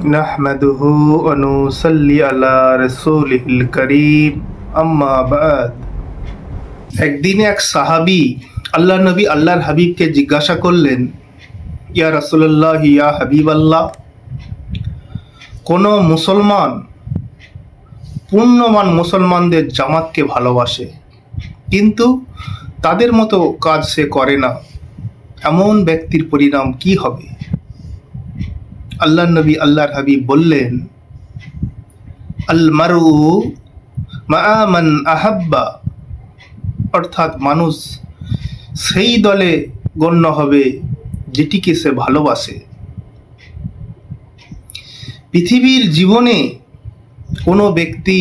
نحمده ونصلي على رسوله الكريم أما بعد একদিন এক সাহাবি আল্লাহ নবী আল্লাহর হাবিবকে জিজ্ঞাসা করলেন ইয়া রাসূলুল্লাহ ইয়া হাবিব আল্লাহ কোনো মুসলমান পূর্ণমান মুসলমানদের জামাতকে ভালোবাসে কিন্তু তাদের মতো কাজ সে করে না এমন ব্যক্তির পরিণাম কি হবে আল্লাহ নবী আল্লাহর হাবিব বললেন আল মারু মান আহাব্বা। অর্থাৎ মানুষ সেই দলে গণ্য হবে যেটিকে সে ভালোবাসে। পৃথিবীর জীবনে কোনো ব্যক্তি,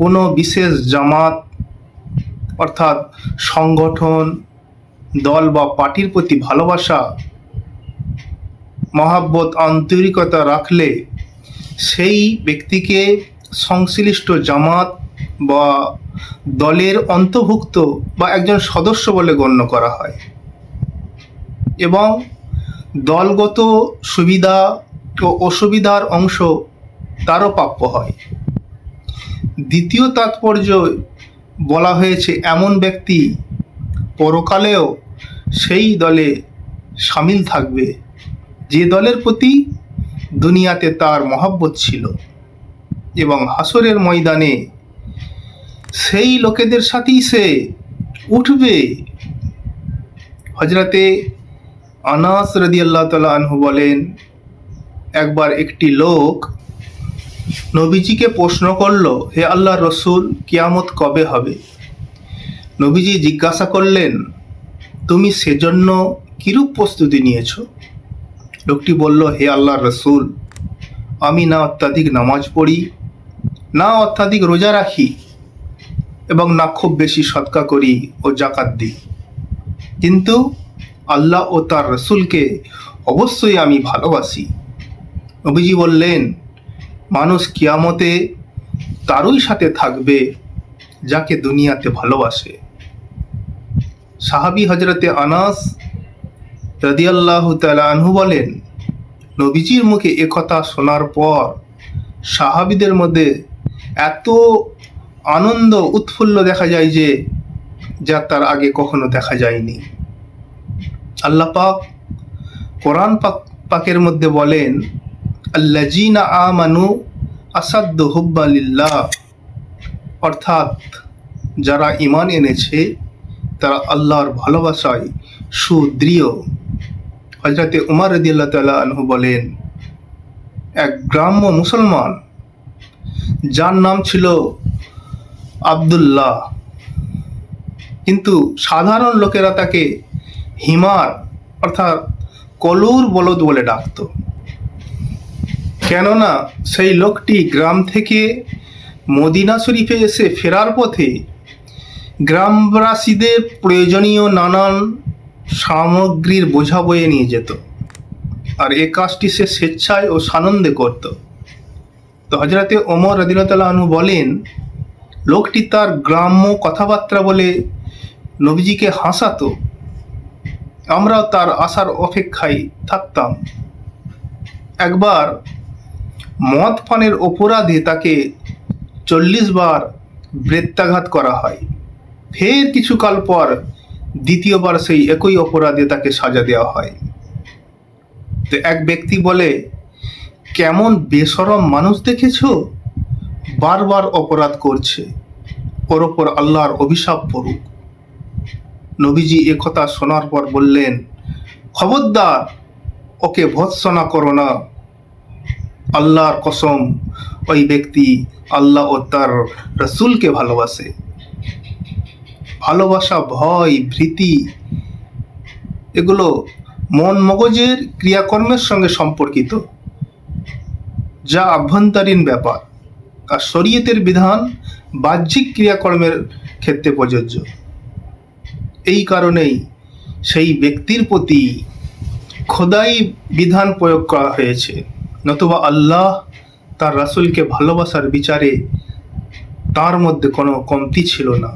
কোনো বিশেষ জামাত, অর্থাৎ সংগঠন, দল বা পার্টির প্রতি ভালোবাসা মহাব্বত আন্তরিকতা রাখলে সেই ব্যক্তিকে সংশ্লিষ্ট জামাত বা দলের অন্তর্ভুক্ত বা একজন সদস্য বলে গণ্য করা হয়। এবং দলগত সুবিধা ও অসুবিধার অংশ তারও প্রাপ্য হয়। দ্বিতীয় তাৎপর্য বলা হয়েছে, এমন ব্যক্তি পরকালেও সেই দলে সামিল থাকবে। যে দলের প্রতি দুনিয়াতে তার মহাব্বত ছিল এবং হাসরের ময়দানে সেই লোকেদের সাথেই সে উঠবে। হজরতে আনাস রদি আল্লাহ তালা আনহু বলেন, একবার একটি লোক নবীজিকে প্রশ্ন করল, হে আল্লাহ রসুল, কিয়ামত কবে হবে? নবীজি জিজ্ঞাসা করলেন, তুমি সেজন্য কিরূপ প্রস্তুতি নিয়েছো? লোকটি বলল, হে আল্লাহ রসুল, আমি না অত্যাধিক নামাজ পড়ি, না অত্যাধিক রোজা রাখি এবং না খুব বেশি সৎকা করি ও জাকাত দিই। কিন্তু আল্লাহ ও তার রসুলকে অবশ্যই আমি ভালোবাসি। নবীজি বললেন, মানুষ কিয়ামতে তারই সাথে থাকবে যাকে দুনিয়াতে ভালোবাসে। সাহাবি হজরতে আনাস রদিয়াল্লাহ আনহু বলেন, নবীজির মুখে একথা শোনার পর সাহাবিদের মধ্যে এত আনন্দ উৎফুল্ল দেখা যায় যে যা তার আগে কখনো দেখা যায়নি। আল্লাহ পাক কোরআন পাক, পাকের মধ্যে বলেন আল্লাজিনা আমানু আসাদ্দ হুব্বালিল্লাহ অর্থাৎ যারা ইমান এনেছে, তারা আল্লাহর ভালোবাসায় সুদৃঢ়। হজরতে উমার রদিয়াল্লাহ তাল্লাহ আনহু বলেন, এক গ্রাম্য মুসলমান, যার নাম ছিল আবদুল্লাহ, কিন্তু সাধারণ লোকেরা তাকে হিমার অর্থাৎ কলুর বলদ বলে ডাকত। কেননা সেই লোকটি গ্রাম থেকে মদিনা শরীফে এসে ফেরার পথে গ্রামবাসীদের প্রয়োজনীয় নানান সামগ্রীর বোঝা বয়ে নিয়ে যেত। আর এ কাজটি সে স্বেচ্ছায় ও সানন্দে করত। তো হজরতে ওমর রদিলতাল আনু বলেন, লোকটি তার গ্রাম্য কথাবার্তা বলে নবীজিকে হাসাতো, আমরাও তার আসার অপেক্ষায় থাকতাম। একবার মদ পানের অপরাধে তাকে চল্লিশ বার বৃত্তাঘাত করা হয়। ফের কিছুকাল পর দ্বিতীয়বার সেই একই অপরাধে তাকে সাজা দেওয়া হয়। তো এক ব্যক্তি বলে, কেমন বেসরম মানুষ দেখেছ? বারবার অপরাধ করছে। ওর ওপর আল্লাহর অভিশাপ পড়ুক। নবীজি একথা শোনার পর বললেন, খবরদার, ওকে ভৎসনা করো না। আল্লাহর কসম, ওই ব্যক্তি আল্লাহ ও তার রসুলকে ভালোবাসে। ভালোবাসা, ভয়, ভীতি, এগুলো মন মগজের ক্রিয়াকর্মের সঙ্গে সম্পর্কিত। যা আভ্যন্তরীণ ব্যাপার আর শরীয়তের বিধান বাহ্যিক ক্রিয়াকর্মের ক্ষেত্রে প্রযোজ্য। এই কারণেই সেই ব্যক্তির প্রতি খোদাই বিধান প্রয়োগ করা হয়েছে। নতুবা আল্লাহ তার রাসুলকে ভালোবাসার বিচারে তার মধ্যে কোনো কমতি ছিল না।